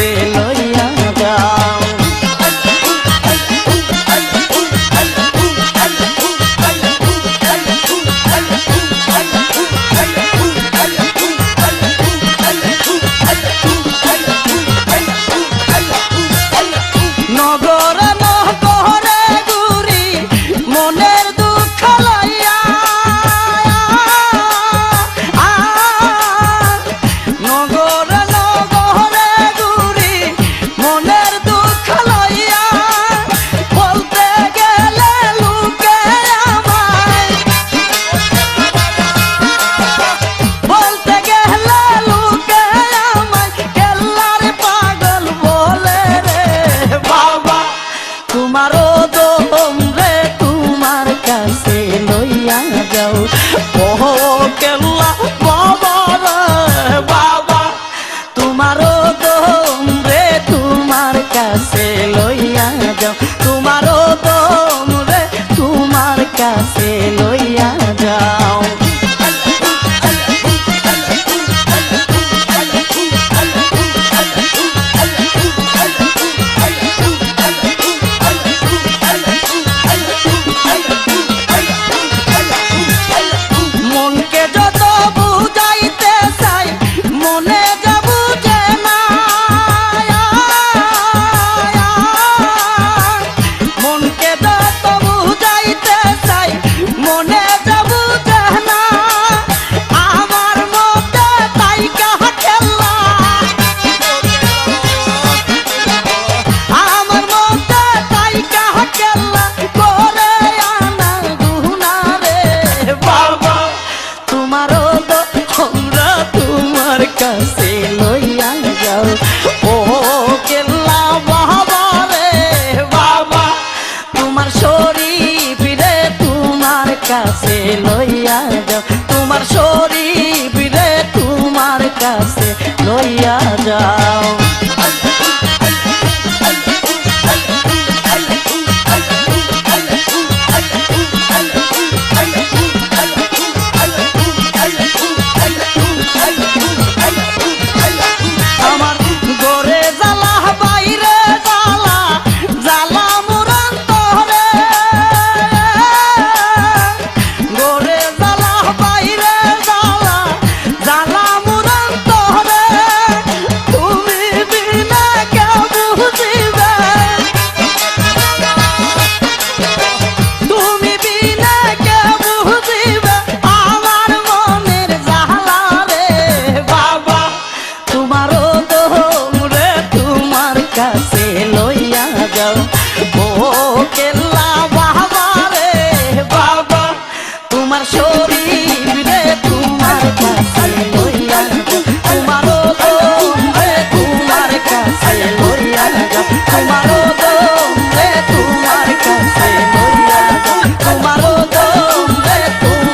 লইয়া কাছে লইয়া যাও। তোমার শরীর তোমার কাছে লইয়া যাও।